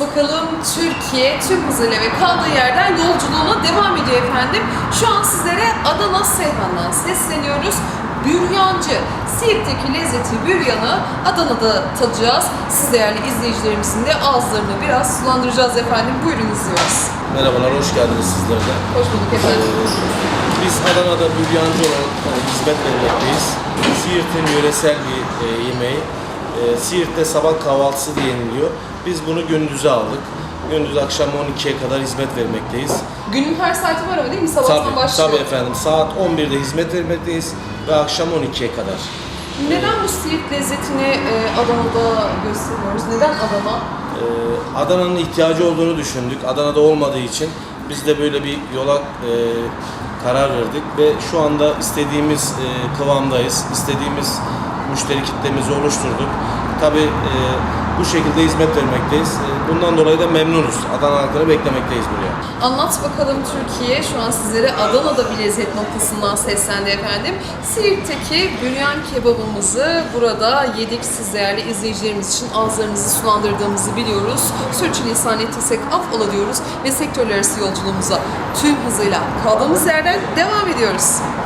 bakalım Türkiye tüm hızıyla ve kaldığı yerden yolculuğuna devam ediyor efendim. Şu an sizlere Adana Seyhan'dan sesleniyoruz. Büryancı, Siirt'teki lezzeti büryanı Adana'da tadacağız. Siz değerli izleyicilerimizin de ağızlarını biraz sulandıracağız efendim. Buyurun izliyoruz. Merhabalar, hoş geldiniz sizler de. Hoş bulduk efendim. Ee, Biz Adana'da büryancı olarak hizmet vermekteyiz. Siirt'in yöresel bir e, yemeği. E, Siirt'te sabah kahvaltısı diye yeniliyor. Biz bunu gündüze aldık. Gündüz akşam 12'ye kadar hizmet vermekteyiz. Günün her saati var ama değil mi? Sabahtan Tabii, başlıyor. tabii efendim. Saat 11'de hizmet vermekteyiz ve akşam 12'ye kadar. Neden bu Siirt lezzetini e, Adana'da gösteriyoruz? Neden Adana? Ee, Adana'nın ihtiyacı olduğunu düşündük. Adana'da olmadığı için biz de böyle bir yola e, karar verdik ve şu anda istediğimiz e, kıvamdayız. İstediğimiz müşteri kitlemizi oluşturduk. Tabii e, bu şekilde hizmet vermekteyiz. E, bundan dolayı da memnunuz. Adana halkını beklemekteyiz buraya. Anlat bakalım Türkiye. Şu an sizlere Adana'da bir lezzet noktasından seslendi efendim. Siirt'teki büryan kebabımızı burada yedik siz değerli izleyicilerimiz için ağızlarınızı sulandırdığımızı biliyoruz. Sürçülisan ettiysek affola diyoruz ve sektörler arası yolculuğumuza tüm hızıyla kaldığımız yerden devam ediyoruz.